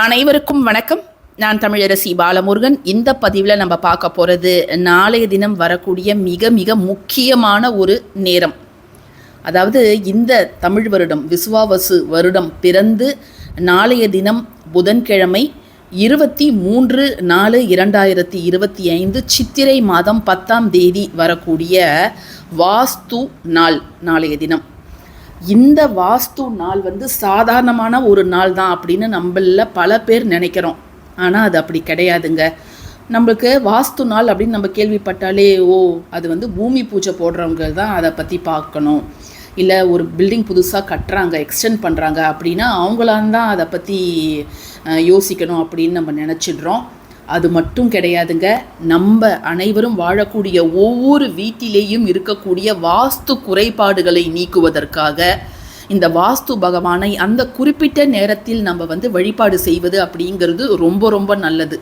அனைவருக்கும் வணக்கம். நான் தமிழரசி பாலமுருகன். இந்த பதிவில் நம்ம பார்க்க போகிறது நாளைய தினம் வரக்கூடிய மிக மிக முக்கியமான ஒரு நேரம். அதாவது இந்த தமிழ் வருடம் விசுவாவசு வருடம் பிறந்து நாளைய தினம் புதன்கிழமை இருபத்தி மூன்று நாலு இரண்டாயிரத்தி இருபத்தி ஐந்து சித்திரை மாதம் பத்தாம் தேதி வரக்கூடிய வாஸ்து நாள் நாளைய தினம். இந்த வாஸ்து நாள் வந்து சாதாரணமான ஒரு நாள் தான் அப்படின்னு நம்மள பல பேர் நினைக்கிறோம். ஆனால் அது அப்படி கிடையாதுங்க. நம்மளுக்கு வாஸ்து நாள் அப்படின்னு நம்ம கேள்விப்பட்டாலே ஓ அது வந்து பூமி பூஜை போடுறவங்க தான் அதை பற்றி பார்க்கணும். இல்லை ஒரு பில்டிங் புதுசாக கட்டுறாங்க எக்ஸ்டெண்ட் பண்ணுறாங்க அப்படின்னா அவங்களாம் தான் அதை பற்றி யோசிக்கணும் அப்படின்னு நம்ம நினச்சிடுறோம். அது மட்டும் கிடையாதுங்க. நம்ம அனைவரும் வாழக்கூடிய ஒவ்வொரு வீட்டிலேயும் இருக்கக்கூடிய வாஸ்து குறைபாடுகளை நீக்குவதற்காக இந்த வாஸ்து பகவானை அந்த குறிப்பிட்ட நேரத்தில் நம்ம வந்து வழிபாடு செய்வது அப்படிங்கிறது ரொம்ப ரொம்ப நல்லது.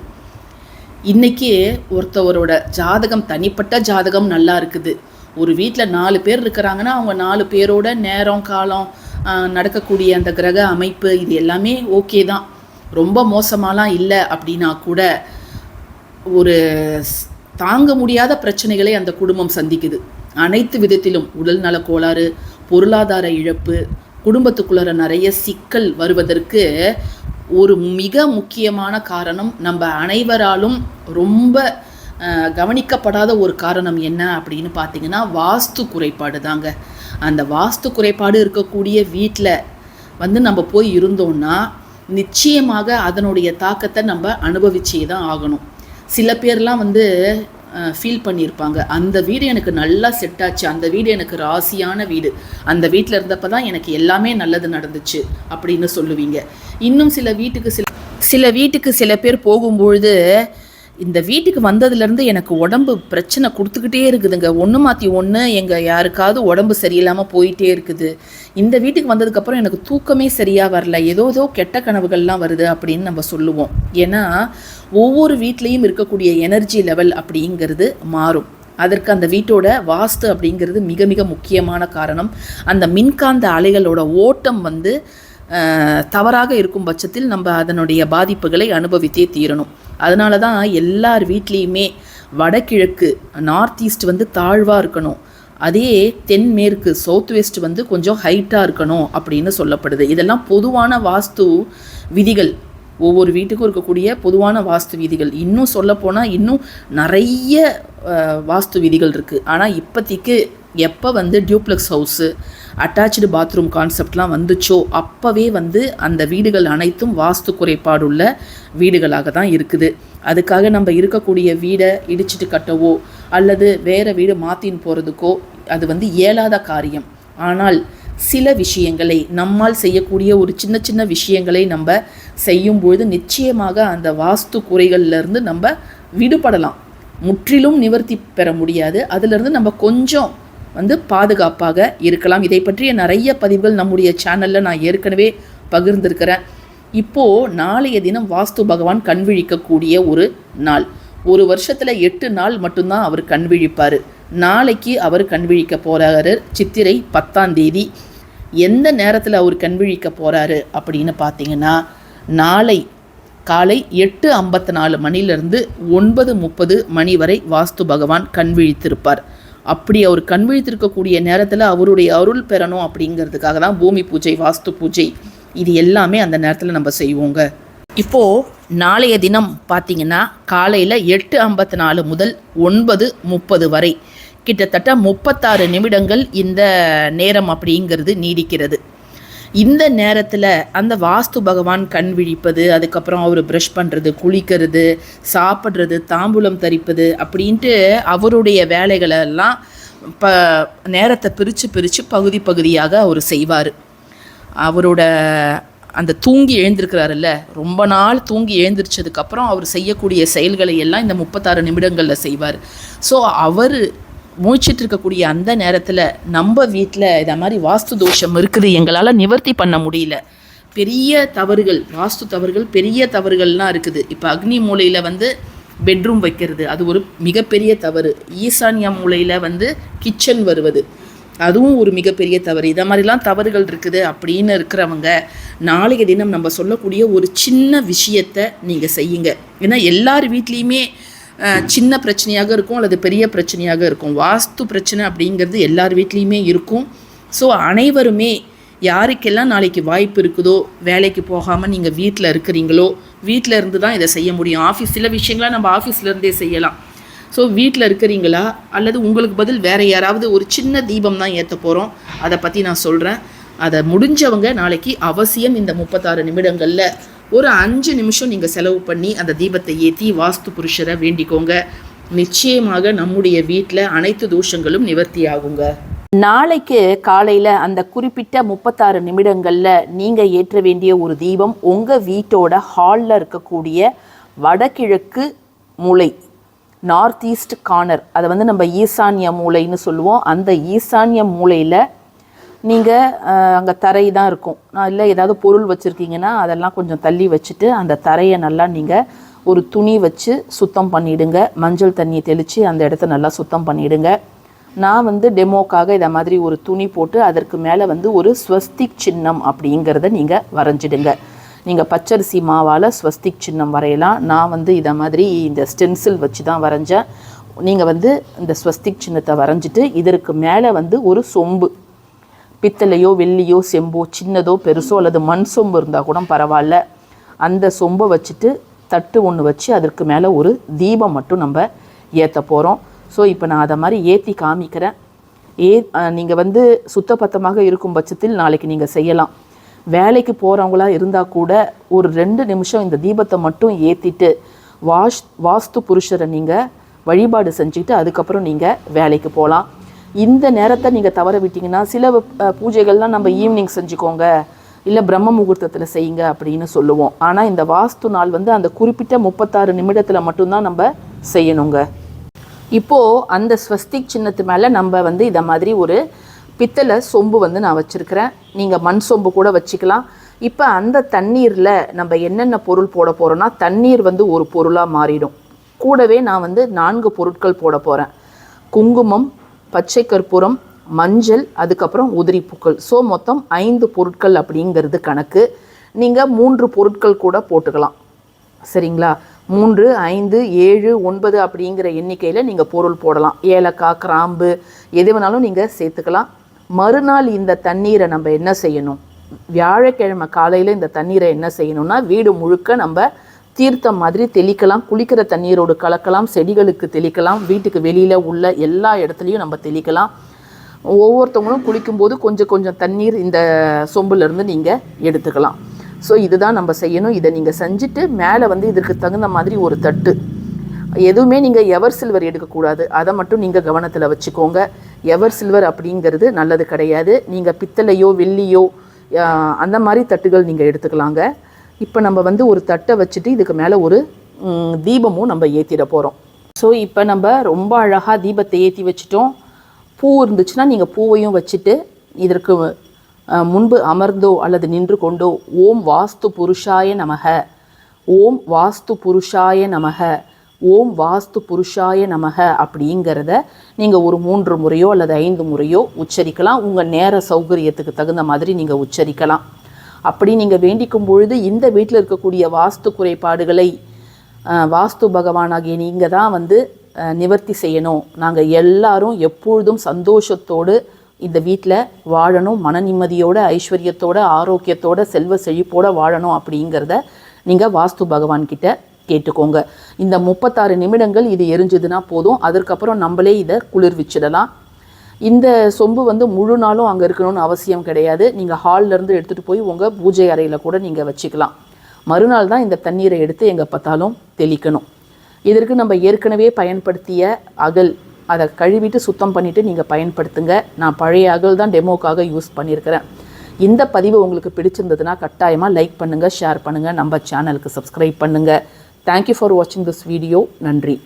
இன்னைக்கு ஒருத்தவரோட ஜாதகம் தனிப்பட்ட ஜாதகம் நல்லா இருக்குது. ஒரு வீட்டில் நாலு பேர் இருக்கிறாங்கன்னா அவங்க நாலு பேரோட நேரம் காலம் நடக்கக்கூடிய அந்த கிரக அமைப்பு இது எல்லாமே ஓகே தான். ரொம்ப மோசமாலாம் இல்லை அப்படின்னா கூட ஒரு ஸ்- தாங்க முடியாத பிரச்சனைகளை அந்த குடும்பம் சந்திக்குது. அனைத்து விதத்திலும் உடல் நல கோளாறு பொருளாதார இழப்பு குடும்பத்துக்குள்ளார நிறைய சிக்கல் வருவதற்கு ஒரு மிக முக்கியமான காரணம் நம்ம அனைவராலும் ரொம்ப கவனிக்கப்படாத ஒரு காரணம் என்ன அப்படின்னு பார்த்தீங்கன்னா வாஸ்து குறைபாடு தாங்க. அந்த வாஸ்து குறைபாடு இருக்கக்கூடிய வீட்டில் வந்து நம்ம போய் இருந்தோம்னா நிச்சயமாக அதனுடைய தாக்கத்தை நம்ம அனுபவிச்சே தான் ஆகணும். சில பேர்லாம் வந்து ஃபீல் பண்ணியிருப்பாங்க அந்த வீடு எனக்கு நல்லா செட் ஆச்சு. அந்த வீடு எனக்கு ராசியான வீடு. அந்த வீட்டில் இருந்தப்போ தான் எனக்கு எல்லாமே நல்லது நடந்துச்சு அப்படின்னு சொல்லுவீங்க. இன்னும் சில வீட்டுக்கு சில சில வீட்டுக்கு சில பேர் போகும்பொழுது இந்த வீட்டுக்கு வந்ததுலேருந்து எனக்கு உடம்பு பிரச்சனை கொடுத்துக்கிட்டே இருக்குதுங்க. ஒன்று மாற்றி ஒன்று எங்கள் யாருக்காவது உடம்பு சரியில்லாமல் போயிட்டே இருக்குது. இந்த வீட்டுக்கு வந்ததுக்கப்புறம் எனக்கு தூக்கமே சரியாக வரல. ஏதோ ஏதோ கெட்ட கனவுகள்லாம் வருது அப்படின்னு நம்ம சொல்லுவோம். ஏன்னா ஒவ்வொரு வீட்லேயும் இருக்கக்கூடிய எனர்ஜி லெவல் அப்படிங்கிறது மாறும். அதற்கு அந்த வீட்டோட வாஸ்து அப்படிங்கிறது மிக மிக முக்கியமான காரணம். அந்த மின்காந்த அலைகளோட ஓட்டம் வந்து தவறாக இருக்கும் பட்சத்தில் நம்ம அதனுடைய பாதிப்புகளை அனுபவித்தே தீரணும். அதனால தான் எல்லார் வீட்லேயுமே வடகிழக்கு நார்த் ஈஸ்ட் வந்து தாழ்வாக இருக்கணும். அதே தென்மேற்கு சவுத் வெஸ்ட் வந்து கொஞ்சம் ஹைட்டாக இருக்கணும் அப்படின்னு சொல்லப்படுது. இதெல்லாம் பொதுவான வாஸ்து விதிகள். ஒவ்வொரு வீட்டுக்கும் இருக்கக்கூடிய பொதுவான வாஸ்து விதிகள். இன்னும் சொல்லப்போனால் இன்னும் நிறைய வாஸ்து விதிகள் இருக்குது ஆனால் இப்போதைக்கு எப்போ வந்து டியூப்ளெக்ஸ் ஹவுஸு அட்டாச்சு பாத்ரூம் கான்செப்ட்லாம் வந்துச்சோ அப்போவே வந்து அந்த வீடுகள் அனைத்தும் வாஸ்து குறைபாடுள்ள வீடுகளாக தான் இருக்குது. அதுக்காக நம்ம இருக்கக்கூடிய வீடை இடிச்சிட்டு கட்டவோ அல்லது வேறு வீடு மாற்றின்னு போகிறதுக்கோ அது வந்து இயலாத காரியம். ஆனால் சில விஷயங்களை நம்மால் செய்யக்கூடிய ஒரு சின்ன சின்ன விஷயங்களை நம்ம செய்யும்பொழுது நிச்சயமாக அந்த வாஸ்து குறைகள்லேருந்து நம்ம விடுபடலாம். முற்றிலும் நிவர்த்தி பெற முடியாது. அதிலிருந்து நம்ம கொஞ்சம் வந்து பாதுகாப்பாக இருக்கலாம். இதை பற்றிய நிறைய பதிவுகள் நம்முடைய சேனலில் நான் ஏற்கனவே பகிர்ந்திருக்கிறேன். இப்போது நாளைய தினம் வாஸ்து பகவான் கண்விழிக்கக்கூடிய ஒரு நாள். ஒரு வருஷத்தில் எட்டு நாள் மட்டும்தான் அவர் கண்விழிப்பார் நாளைக்கு அவர் கண்விழிக்க போகிறாரு சித்திரை பத்தாம் தேதி. எந்த நேரத்தில் அவர் கண்விழிக்க போகிறாரு அப்படின்னு பார்த்தீங்கன்னா நாளை காலை எட்டு ஐம்பத்தி நாலு மணிலிருந்து ஒன்பது முப்பது மணி வரை வாஸ்து பகவான் கண்விழித்திருப்பார் அப்படி அவர் கண் விழித்திருக்கக்கூடிய நேரத்தில் அவருடைய அருள் பெறணும் அப்படிங்கிறதுக்காக தான் பூமி பூஜை வாஸ்து பூஜை இது எல்லாமே அந்த நேரத்தில் நம்ம செய்வோங்க. இப்போது நாளைய தினம் பார்த்தீங்கன்னா காலையில் எட்டு ஐம்பத்தி நாலு முதல் ஒன்பது முப்பது வரை. கிட்டத்தட்ட முப்பத்தாறு நிமிடங்கள் இந்த நேரம் அப்படிங்கிறது நீடிக்கிறது. இந்த நேரத்தில் அந்த வாஸ்து பகவான் கண் விழிப்பது அதுக்கப்புறம் அவர் ப்ரஷ் பண்ணுறது குளிக்கிறது சாப்பிட்றது தாம்பூலம் தரிப்பது அப்படின்ட்டு அவருடைய வேலைகளெல்லாம் ப நேரத்தை பிரித்து பிரித்து பகுதி பகுதியாக அவர் செய்வார். அவரோட அந்த தூங்கி எழுந்திருக்கிறாருல்ல ரொம்ப நாள் தூங்கி எழுந்திரிச்சதுக்கப்புறம் அவர் செய்யக்கூடிய செயல்களை எல்லாம் இந்த முப்பத்தாறு நிமிடங்களில் செய்வார். ஸோ அவர் முழிச்சிட்டு இருக்கக்கூடிய அந்த நேரத்தில் நம்ம வீட்டில் இதை மாதிரி வாஸ்து தோஷம் இருக்குது எங்களால் நிவர்த்தி பண்ண முடியல. பெரிய தவறுகள் வாஸ்து தவறுகள் பெரிய தவறுகள்லாம் இருக்குது. இப்போ அக்னி மூலையில் வந்து பெட்ரூம் வைக்கிறது அது ஒரு மிகப்பெரிய தவறு. ஈசான்யா மூலையில் வந்து கிச்சன் வருவது அதுவும் ஒரு மிகப்பெரிய தவறு. இதை மாதிரிலாம் தவறுகள் இருக்குது அப்படின்னு இருக்கிறவங்க நாளைய தினம் நம்ம சொல்லக்கூடிய ஒரு சின்ன விஷயத்தை நீங்கள் செய்யுங்க. ஏன்னா எல்லார் வீட்லேயுமே சின்ன பிரச்சனையாக இருக்கும் அல்லது பெரிய பிரச்சனையாக இருக்கும். வாஸ்து பிரச்சனை அப்படிங்கிறது எல்லார் வீட்லேயுமே இருக்கும். ஸோ அனைவருமே யாருக்கெல்லாம் நாளைக்கு வாய்ப்பு இருக்குதோ வேலைக்கு போகாமல் நீங்கள் வீட்டில் இருக்கிறீங்களோ வீட்டில் இருந்து தான் இதை செய்ய முடியும். ஆஃபீஸ் சில விஷயங்களை நம்ம ஆஃபீஸ்லேருந்தே செய்யலாம். ஸோ வீட்டில் இருக்கிறீங்களா? அல்லது உங்களுக்கு பதில் வேறு யாராவது ஒரு சின்ன தீபம் தான் ஏற்ற போகிறோம் அதை பற்றி நான் சொல்கிறேன் அதை முடிஞ்சவங்க நாளைக்கு அவசியம் இந்த முப்பத்தாறு நிமிடங்களில் ஒரு அஞ்சு நிமிஷம் நீங்கள் செலவு பண்ணி அந்த தீபத்தை ஏற்றி வாஸ்து புருஷரை வேண்டிக்கோங்க. நிச்சயமாக நம்முடைய வீட்டில் அனைத்து தோஷங்களும் நிவர்த்தி ஆகுங்க நாளைக்கு காலையில் அந்த குறிப்பிட்ட முப்பத்தாறு நிமிடங்களில் நீங்கள் ஏற்ற வேண்டிய ஒரு தீபம் உங்கள் வீட்டோட ஹாலில் இருக்கக்கூடிய வடகிழக்கு மூலை நார்த் ஈஸ்ட் கார்னர் அதை வந்து நம்ம ஈசான்ய மூலைன்னு சொல்லுவோம். அந்த ஈசான்ய மூலையில் நீங்கள் அங்கே தரை தான் இருக்கும். நான் இல்லை ஏதாவது பொருள் வச்சுருக்கீங்கன்னா அதெல்லாம் கொஞ்சம் தள்ளி வச்சுட்டு அந்த தரையை நல்லா நீங்கள் ஒரு துணி வச்சு சுத்தம் பண்ணிவிடுங்க மஞ்சள் தண்ணியை தெளித்து அந்த இடத்த நல்லா சுத்தம் பண்ணிவிடுங்க நான் வந்து டெமோக்காக இதை மாதிரி ஒரு துணி போட்டு அதற்கு மேலே வந்து ஒரு ஸ்வஸ்திக் சின்னம் அப்படிங்கிறத நீங்கள் வரைஞ்சிடுங்க. நீங்கள் பச்சரிசி மாவால் ஸ்வஸ்திக் சின்னம் வரையலாம். நான் வந்து இதை மாதிரி இந்த ஸ்டென்சில் வச்சு தான் வரைஞ்சேன். நீங்கள் வந்து இந்த ஸ்வஸ்திக் சின்னத்தை வரைஞ்சிட்டு இதற்கு மேலே வந்து ஒரு சொம்பு பித்தளையோ வெள்ளியோ செம்போ சின்னதோ பெருசோ அல்லது மண் சொம்பு இருந்தால் கூட பரவாயில்ல. அந்த சொம்பை வச்சுட்டு தட்டு ஒன்று வச்சு அதற்கு மேலே ஒரு தீபம் மட்டும் நம்ம ஏற்ற போகிறோம் ஸோ இப்போ நான் அதை மாதிரி ஏற்றி காமிக்கிறேன். ஏ நீங்கள் வந்து சுத்தபத்தமாக இருக்கும் பட்சத்தில் நாளைக்கு நீங்கள் செய்யலாம். வேலைக்கு போகிறவங்களா இருந்தால் கூட ஒரு ரெண்டு நிமிஷம் இந்த தீபத்தை மட்டும் ஏற்றிட்டு வாஷ் வாஸ்து புருஷரை நீங்கள் வழிபாடு செஞ்சுக்கிட்டு அதுக்கப்புறம் நீங்கள் வேலைக்கு போகலாம் இந்த நேரத்தை நீங்கள் தவற விட்டிங்கன்னா சில பூஜைகள்லாம் நம்ம ஈவினிங் செஞ்சுக்கோங்க. இல்லை பிரம்ம முகூர்த்தத்தில் செய்யுங்க அப்படின்னு சொல்லுவோம். ஆனால் இந்த வாஸ்து நாள் வந்து அந்த குறிப்பிட்ட முப்பத்தாறு நிமிடத்தில் மட்டும்தான் நம்ம செய்யணுங்க. இப்போது அந்த ஸ்வஸ்திக் சின்னத்து மேலே நம்ம வந்து இதை மாதிரி ஒரு பித்தளை சொம்பு வந்து நான் வச்சுருக்கிறேன். நீங்கள் மண் சொம்பு கூட வச்சுக்கலாம். இப்போ அந்த தண்ணீரில் நம்ம என்னென்ன பொருள் போட போகிறோன்னா தண்ணீர் வந்து ஒரு பொருளாக மாறிடும். கூடவே நான் வந்து நான்கு பொருட்கள் போட போகிறேன் குங்குமம் பச்சை கற்பூரம் மஞ்சள் அதுக்கப்புறம் உதிரி பூக்கள். ஸோ மொத்தம் ஐந்து பொருட்கள் அப்படிங்கிறது கணக்கு. நீங்கள் மூன்று பொருட்கள் கூட போட்டுக்கலாம். சரிங்களா? மூன்று ஐந்து ஏழு ஒன்பது அப்படிங்கிற எண்ணிக்கையில் நீங்கள் பொருள் போடலாம். ஏலக்காய் கிராம்பு எது வேணாலும் நீங்கள் சேர்த்துக்கலாம். மறுநாள் இந்த தண்ணீரை நம்ம என்ன செய்யணும்? வியாழக்கிழமை காலையில் இந்த தண்ணீரை என்ன செய்யணும்னா வீடு முழுக்க நம்ம தீர்த்தம் மாதிரி தெளிக்கலாம் குளிக்கிற தண்ணீரோடு கலக்கலாம் செடிகளுக்கு தெளிக்கலாம் வீட்டுக்கு வெளியில் உள்ள எல்லா இடத்துலையும் நம்ம தெளிக்கலாம். ஒவ்வொருத்தவங்களும் குளிக்கும்போது கொஞ்சம் கொஞ்சம் தண்ணீர் இந்த சொம்புலேருந்து நீங்கள் எடுத்துக்கலாம். ஸோ இதுதான் நம்ம செய்யணும். இதை நீங்கள் செஞ்சுட்டு மேலே வந்து இதற்கு தகுந்த மாதிரி ஒரு தட்டு. எதுவுமே நீங்கள் எவர் சில்வர் எடுக்கக்கூடாது. அதை மட்டும் நீங்கள் கவனத்தில் வச்சுக்கோங்க. எவர் சில்வர் அப்படிங்கிறது நல்லது கிடையாது. நீங்கள் பித்தளையோ வெள்ளியோ அந்த மாதிரி தட்டுகள் நீங்கள் எடுத்துக்கலாங்க. இப்போ நம்ம வந்து ஒரு தட்டை வச்சுட்டு இதுக்கு மேலே ஒரு தீபமும் நம்ம ஏற்றிட போகிறோம் ஸோ இப்போ நம்ம ரொம்ப அழகாக தீபத்தை ஏற்றி வச்சுட்டோம். பூ இருந்துச்சுன்னா நீங்கள் பூவையும் வச்சுட்டு இதற்கு முன்பு அமர்ந்தோ அல்லது நின்று கொண்டோ ஓம் வாஸ்து புருஷாய நமக. ஓம் வாஸ்து புருஷாய நமக. ஓம் வாஸ்து புருஷாய நமக அப்படிங்கிறத நீங்கள் ஒரு மூன்று முறையோ அல்லது ஐந்து முறையோ உச்சரிக்கலாம். உங்கள் நேர சௌகரியத்துக்கு தகுந்த மாதிரி நீங்கள் உச்சரிக்கலாம். அப்படி நீங்கள் வேண்டிக்கும் பொழுது இந்த வீட்டில் இருக்கக்கூடிய வாஸ்து குறைபாடுகளை வாஸ்து பகவானாகிய நீங்கள் தான் வந்து நிவர்த்தி செய்யணும். நாங்கள் எல்லாரும் எப்பொழுதும் சந்தோஷத்தோடு இந்த வீட்டில் வாழணும். மன நிம்மதியோட ஐஸ்வர்யத்தோட ஆரோக்கியத்தோட செல்வ செழிப்போட வாழணும் அப்படிங்கிறத நீங்கள் வாஸ்து பகவான்கிட்ட கேட்டுக்கோங்க. இந்த முப்பத்தாறு நிமிடங்கள் இது எரிஞ்சுதுன்னா போதும். அதற்கப்புறம் நம்மளே இதை குளிர்விச்சிடலாம். இந்த சொம்பு வந்து முழு நாளும் அங்கே இருக்கணும்னு அவசியம் கிடையாது. நீங்கள் ஹால்லேருந்து எடுத்துகிட்டு போய் உங்கள் பூஜை அறையில் கூட நீங்கள் வச்சுக்கலாம். மறுநாள் தான் இந்த தண்ணீரை எடுத்து எங்கே பார்த்தாலும் தெளிக்கணும். இதற்கு நம்ம ஏற்கனவே பயன்படுத்திய அகல் அதை கழுவிட்டு சுத்தம் பண்ணிவிட்டு நீங்கள் பயன்படுத்துங்க. நான் பழைய அகல் தான் டெமோக்காக யூஸ் பண்ணியிருக்கிறேன் இந்த பதிவு உங்களுக்கு பிடிச்சிருந்ததுன்னா கட்டாயமாக லைக் பண்ணுங்கள் ஷேர் பண்ணுங்கள் நம்ம சேனலுக்கு சப்ஸ்கிரைப் பண்ணுங்கள் தேங்க்யூ ஃபார் வாட்சிங் திஸ் வீடியோ நன்றி.